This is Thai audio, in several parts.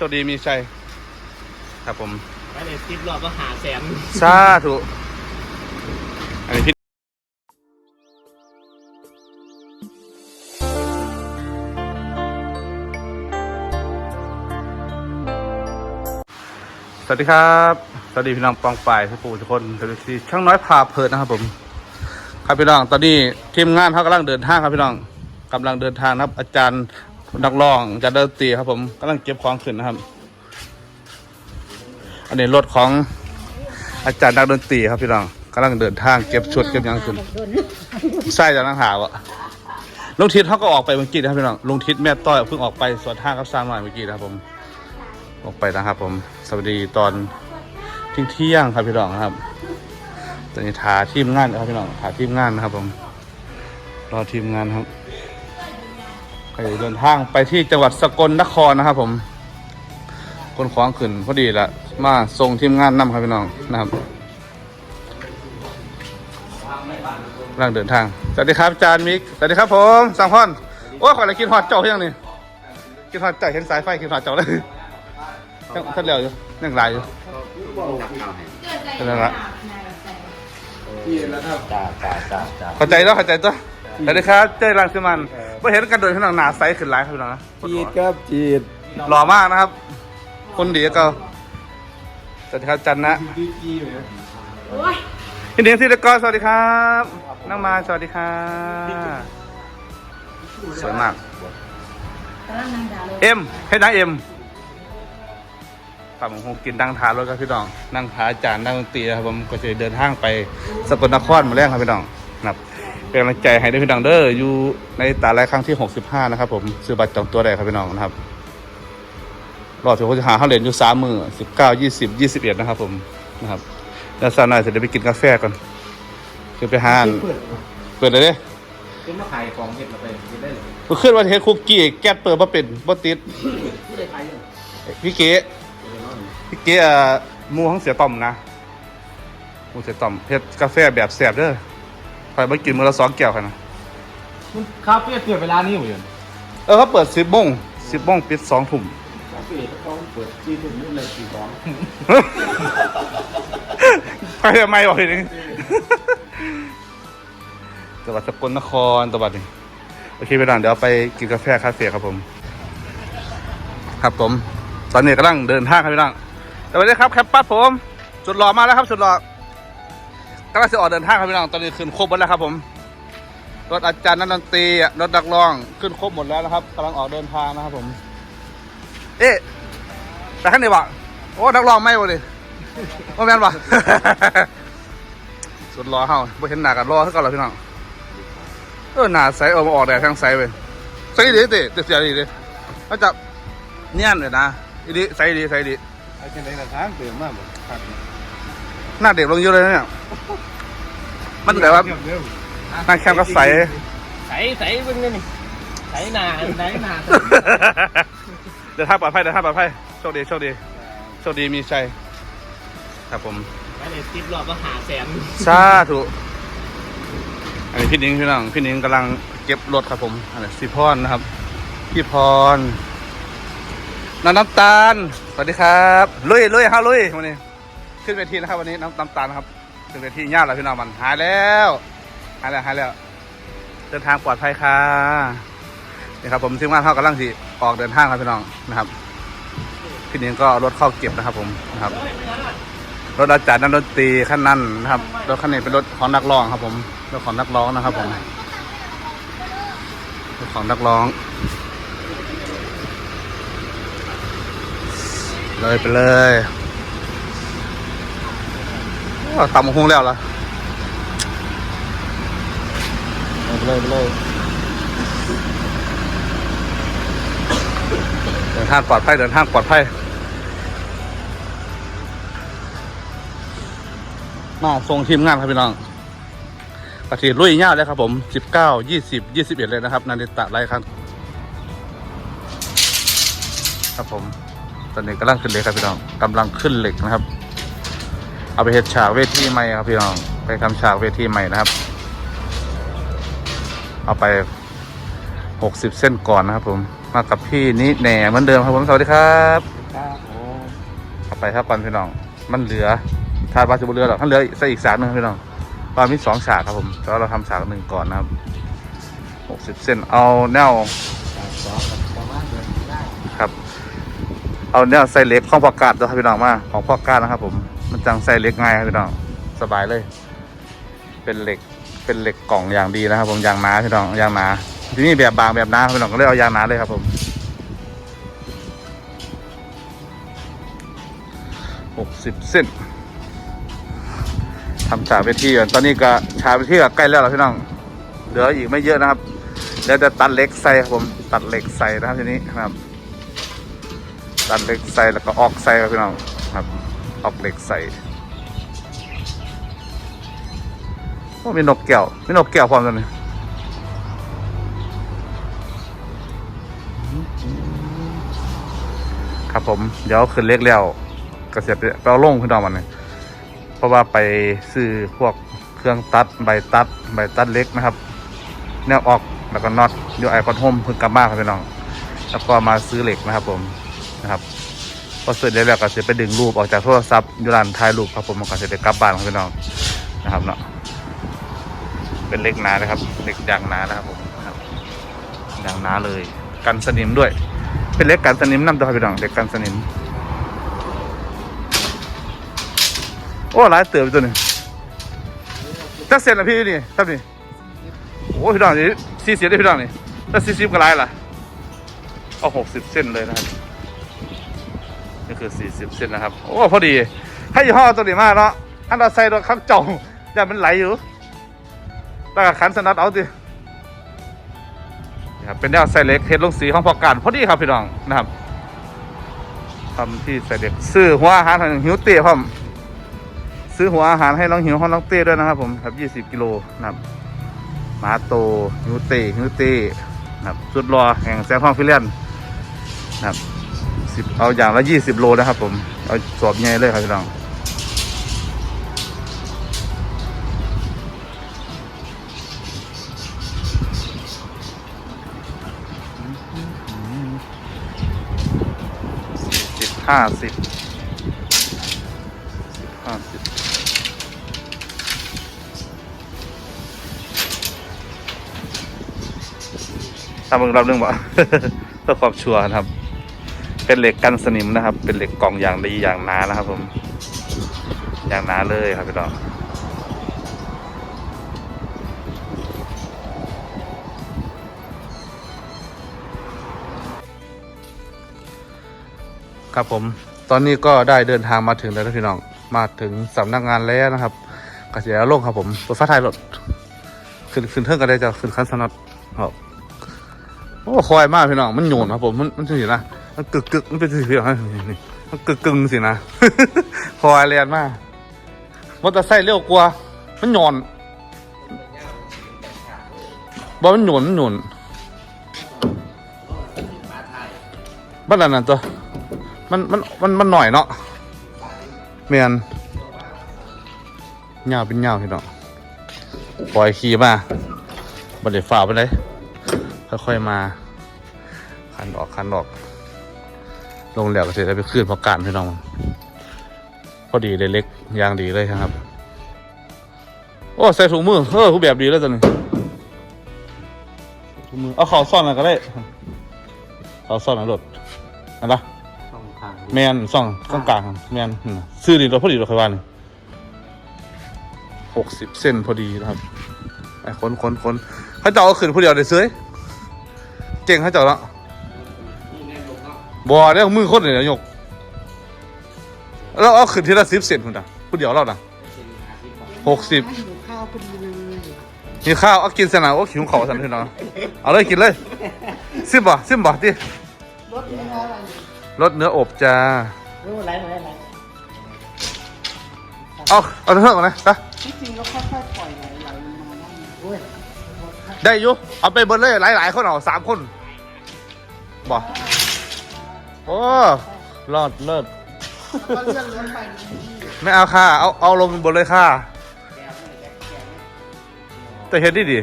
โชคดีมีชัยครับผมไปเลยสิบรอบก็หาแสนสาธุอันนี้พี่สวัสดีครับ สวัสดีพี่น้องปองป่ายทุกผู้ทุกคนสวัสดีช่างน้อยพาเพลินนะครับผม ครับพี่น้อง ตอนนี้ทีมงานเขากำลังเดินทางครับพี่น้องกำลังเดินทางนะครับ อาจารย์ นักร้องจารย์ดนตรีครับ ผมกำลังเก็บของขึ้นนะครับ อันนี้รถของอาจารย์นักดนตรีครับพี่น้องกำลังเดินทางเก็บชุดเก็บหยังขึ้นใช่จากนังหาวะลุงทิศเขาก็ออกไปเมื่อกี้นะครับพี่น้องลุงทิศแม่ต้อยเพิ่งออกไปสวนทางกับสร้างหน่อยเมื่อกี้นะครับผม ออกไปนะครับ ผมสวัสดีตอนเที่ยงเที่ยงครับพี่น้องครับตอนนี้ถาทีมงานนะครับพี่น้องถาทีมงานนะครับ ผม รอทีมงานครับ ไปเดินทางไปที่จังหวัดสกลนครนะครับ ผมคนขวางขึ้นพอดีละมาส่งทีมงานนำครับพี่น้องนะครับกำลังเดินทางสวัสดีครับอาจารย์มิกสวัสดีครับผมสังพอนโอ้ยขออะไรกินหอดเจ้าเพียงนี่กินหอดเจ้าเห็นสายไฟกินหอดเจ้าเลยยังท่านเหลียวอยู่ยังหลายอยู่เป็นไรละจ้าจ้าจ้าจ้าเข้าใจแล้วเข้าใจตัว สวัสดีครับเจ้รังสิมันไม่เห็นกันโดยพี่น้องหนาไซส์ขึ้นไลฟ์ครับพี่น้องนะจีดครับจีดหล่อมากนะครับ คนดีก็สวัสดีครับจันนะดีจีไหมพี่เนียงที่ตะกอสวัสดีครับน้องมาสวัสดีค่ะสวยมาก เอ็มให้ดังเอ็มฝั่งคงกินดังทานรถครับพี่น้องนั่งทาอาจารย์นั่งดนตรีครับผมก็จะเดินทางไปสกลนครมาแรกครับพี่น้องนะครับ เป็นกำลังใจให้ด้วยพี่น้องเด้ออยู่ในตาไลครั้งที่ 65 นะครับผมซื้อบัตรจองตัวได้ครับพี่น้องนะครับรอถึงเขาจะหาเขาเหรียญอยู่สามมือสิบเก้ายี่สิบยี่สิบเอ็ดนะครับ ผมนะครับแล้วซาหน่อยจะได้ไปกินกาแฟก่อนคือไปหาอันเปิดเปิดเลยเด้เป็นมาขายของเห็ดมาไปกินได้เลยเมื่อคืนวันเฮ็ดคุกกี้แก๊สเปิดมาเป็นบ่ติดไม่ได้ขายเลยพี่เก๋พี่เก๋เอ่อหมูของเสียต่อมนะหมูเสียต่อมเฮ็ดกาแฟแบบแซ่บเด้อ ไปมากินมื้อละสองแก้วค่ะนะมันคาเฟ่เปิดเวลานี้เหมือนกันเออเขาเปิดสิบโมงสิบโมงปิดสองทุ่มคาเฟ่เขาเปิดที่ทุ่มนู่นเลยสี่สองไปทำไมบอกทีนึงจังหวัดสกลนครจังหวัดนี้โอเคไปหลังเดี๋ยวไปกินกาแฟคาเฟ่ครับผม ครับผม ตอนนี้กำลังเดินทางครับพี่น้องสวัสดีครับแคปปัสผม สุดหล่อมาแล้วครับ สุดหล่อกำลังจะออกเดินทางครับพี่น้องตอนนี้ขึ้นครบหมดแล้วครับผมรถอาจารย์นักดนตรีรถนักร้องขึ้นครบหมดแล้วนะครับกำลังออกเดินทางนะครับผม เอ๊ะแต่ขั้นนี้วะโอ้นักร้องไม่วะดิว่าแม่นปะสุดรอเฮาบ่เห็นหน้ากันรอคือเก่าแล้วพี่น้องเออหน้าใสเอามาออกแดดทางใสเว้ยใสดีติติเสียดีดิเขาจะเนียนเลยนะอีดีใสดีใสดีไอ้ที่ไหนกระทางเติมมากหมด หน้าเด็กลงเยอะเลยนะเนี่ย มันแบบว่าเร็วหน้าแคมก็ใส ใส่ใส่เบิ่งนี่นี่ใส่หนาใส่หนาเดินทางปลอดภัยเดินทางปลอดภัยโชคดีโชคดีโชคดีมีชัยครับผมไปเลยสิบรอบก็หาแสนสาธุอันนี้พี่นิ้งพี่น้องพี่นิ้งกำลังเก็บรถครับผมอันนี้สิพรนะครับพี่พรน้ำน้ำตาล สวัสดีครับ ลุยลุยครับลุยวันนี้ ขึ้นเวทีนะครับวันนี้น้ำน้ำตาลนครับขึ้นเวทีญาติแล้วพี่น้องมันหายแล้วหายแล้วหายแล้วเดินทางปลอดภัยค่ะนี่ครับผมทีมงานเขากำลังสิออกเดินทางครับพี่น้องนะครับพี่นิ้งก็รถเข้าเก็บนะครับ ผมนะครับ รถอาจารย์นักดนตรีขั้นนั้นนะครับรถคันนี้เป็นรถของนักร้องครับ ผมรถของนักร้องนะครับ ผมรถของนักร้องเลยไปเลย ตำหงแล้วล่ะไปเลยไปเลยเดินทางปลอดภัยเดินทางปลอดภัยมาส่งทีมงานครับพี่น้องปฏิลุยยาวเลยครับผมสิบเก้ายี่สิบยี่สิบเอ็ดเลยนะครับ นาฬิตะไรครับครับผม ตอนนี้กำลังขึ้นเหล็กครับพี่น้องกำลังขึ้นเหล็กนะครับ เอาไปเฮ็ดฉากเวทีใหม่ครับพี่น้อง ไปทำฉากเวทีใหม่นะครับ เอาไปหกสิบเส้นก่อนนะครับ ผม มากับพี่นี่แหน่เหมือนเดิมครับผมสวัสดีครับคไปครับก่อนพี่น้อง มันเหลือทาดว่าจะบ่เหลือหรอกถ้าเหลือใส่อีกฉากหนึ่งพี่น้องตอนมีสองฉากครับผมแต่ว่าเราทำฉากหนึ่งก่อนนะครับหกสิบเส้นเอาแนวสองประมาครับ เอาแนวใส่เล็กของพอกาดด้วยครับพี่น้องมาของพอกาดนะครับ ผม มันจังใส่เหล็กง่ายครับพี่น้องสบายเลย เป็นเหล็กเป็นเหล็กกล่องอย่างดีนะครับ ผมยางหนาพี่น้องยางหนาที่นี่แบบบางแบบหนาพี่น้องก็เลยเอายางหนาเลยครับผมหกสิบเส้นทำฉากเวทีก่อนตอนนี้ก็ฉากเวทีก็ใกล้แล้วล่ะพี่น้องเหลืออีกไม่เยอะนะครับเดี๋ยวจะตัดเหล็กใส่ครับผมตัดเหล็กใส่นะครับทีนี้นะครับ ตัดเหล็กใส่แล้วก็ออกใส่ครับพี่น้องครับ ออกเหล็กใส่โอ้มีนกแก้วมีนกแก้วพร้อมกันเลยครับผม เดี๋ยวขึ้นเล็กแล้วก็เสียไปไปเอาลงขึ้นดอกมันเลยเพราะว่าไปซื้อพวกเครื่องตัดใบตัดใบตัดเล็กนะครับ แนวออกแล้วก็น็อตเดี๋ยวไอคอนโฮมเพิ่งกลับมาครับพี่น้อง แล้วก็มาซื้อเหล็กนะครับผมนะครับ พอเสร็จแล้วก็จไปดึงรูปออกจากโทรศัพท์ยูร้านถ่ายรูปครับผมมันก็จไปกลับบ้านของพี่น้องนะครับเนาะเป็นเล็กหนานะครับเล็กยางหนานะครับผมนะครับยางหนาเลย กันสนิมด้วย เป็นเล็กกันสนิมน้ำตัวครับพี่น้องเล็กกันสนิมโอ้หลายเติบอยู่ตัวนึงจักเซนละพี่นี่ครับนี่โอ้พี่น้องนี่สี่สิบได้พี่น้องนี่ถ้าสี่สิบก็หลายล่ะเอาหกสิบเส้นเลยนะครับ นี่คือ 40เซนนะครับ โอ้พอดี ให้ยี่ห้อตัวนี้มากเนาะอันเราใส่รถข้างจ่องอย่ามันไหลอยู่แล้วก็ขันสนัดเอาดินี่ครับเป็นแนวใส่เล็กเทสลงสีของพอการพอดีครับพี่น้องนะครับทำที่ใส่เล็กซื้อหัวอาหารให้หิวเต้พร้อมซื้อหัวอาหารให้น้องหิวของน้องเต้ด้วยนะครับ ผมครับ 20 กิโลนะครับมาโตหิวเต้หิวเต้นะครับสุดรอแห่งแซงห้องฟิเลนนะครับ สิบเอาอย่างละยี่สิบโลนะครับผม เอาสอบใหญ่เลยครับพี่น้องสิบห้าสิบสิบห้าสิบทำมึงรับเรื่องบ่เพื่อความชัวร์นะครับ เป็นเหล็กกันสนิมนะครับ เป็นเหล็กกล่องอย่างดีอย่างหนานะครับ ผม อย่างหนาเลยครับพี่น้องครับผม ตอนนี้ก็ได้เดินทางมาถึงแล้วนะพี่น้อง มาถึงสำนักงานแล้วนะครับกระเสียลงครับผมรถฟ้าไทยรถขึ้นขึ้นเทิงกันได้จะขึ้นคันสนัดครับโอ้คอยมากพี่น้อง มันโยนครับผม มันมันสินะ มันกึกกึกมันเป็นสีเหลืองนี่มันกึกกึงสินะคอยเรียนมากมอเตอร์ไซค์เร็วกว่า มันหย่อนบอกมันหย่อนมันหย่อนบ้านนั้นตัวมันมันมันมันหน่อยเนาะเมียนเงาเป็นเงาพี่น้องปล่อยขี่มาบันเดฝ่าไปเลยค่อยๆมา คันออกคันออก ลงแล้วก็เสร็จแล้วไปขึ้นพอการพี่น้องพอดีเลยเล็กยางดีเลยครับ โอ้ใส่ถุงมือเออผู้แบบดีแล้วจังถุงมือเอาเข่าซ่อนอะไรก็ได้เข่าซ่อนหนะรถอันปะต้องทางแมนซ่องซ่องกลางแมนอืมซื้อดีรถพอดีรถไฟฟ้านี่หกสิบเส้นพอดีนะครับไอ้คนคนคนเขาจะเอาขึ้นผู้เดียวเดี๋ยวซื้อเก่งเขาเจ้าละ บ่ได้เอามือคนเลยนะยกแล้วเอาขึ้นทีละสิบเซนคุณตาผู้เดียวเราน่ะหกสิบหิวข้าวพอดีเลยมีข้าวเอากินสนะโอ้ขิวเขาสันพี่น้องเอาเลยกินเลยซิมบ่ซิมบ่ดิรถเนื้ออะไรรสเนื้ออบจ้าเออไรไรไรเอาเอาเถอะก่อนนะไปที่จริงแล้วค่อยๆปล่อยไหลไหลลงมานั่นโอ้ยได้อยู่เอาไปเบิร์เลยหลายๆคนเอาสามคนบ่ โอ้รอดเลิศก็เลื่อนรถไปนี่ไม่เอาค่ะ เอาเอาลงบนเลยค่ะแต่เห็นดีดี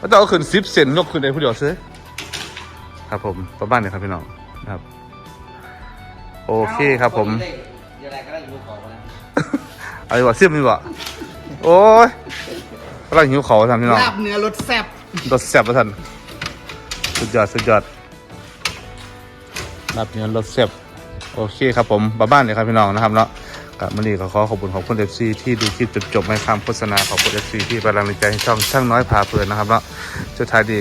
ก็ต้องเอาขึ้นสิบเซนยกขึ้นในผู้เดียวซื้อครับผมประมาณนี้ครับพี่น้องนะครับ โอเคครับผมยังไงก็ได้ยูของนะเอาดีกว่าเสียมดีกว่าโอ้ยกำลังหิวเขาทำพี่น้องลาบเนื้อรสแซ่บ รสแซ่บประทันสุดยอดสุดยอด รับเนื้อรสแซ่บโอเคครับผมบ้าบ้านเลยครับพี่น้องนะครับเนาะกับมันนี้ก็ขอขอบคุณขอบคุณเอฟซีที่ดูคลิปจนจบไม่ข้ามโฆษณาขอบคุณเอฟซีที่กำลังใจให้ช่องช่างน้อยพาเพลินนะครับเนาะสุดท้ายดี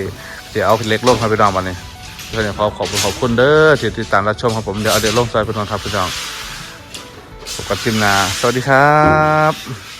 เดี๋ยวเอาเล็กลงครับพี่น้องวันนี้ก็ขอขอบคุณขอบคุณเด้อที่ติดตามรับชมครับผมเดี๋ยวเอาเด็กลงซอยพี่น้องครับพี่น้องพบกันคลิปหน้าสวัสดีครับ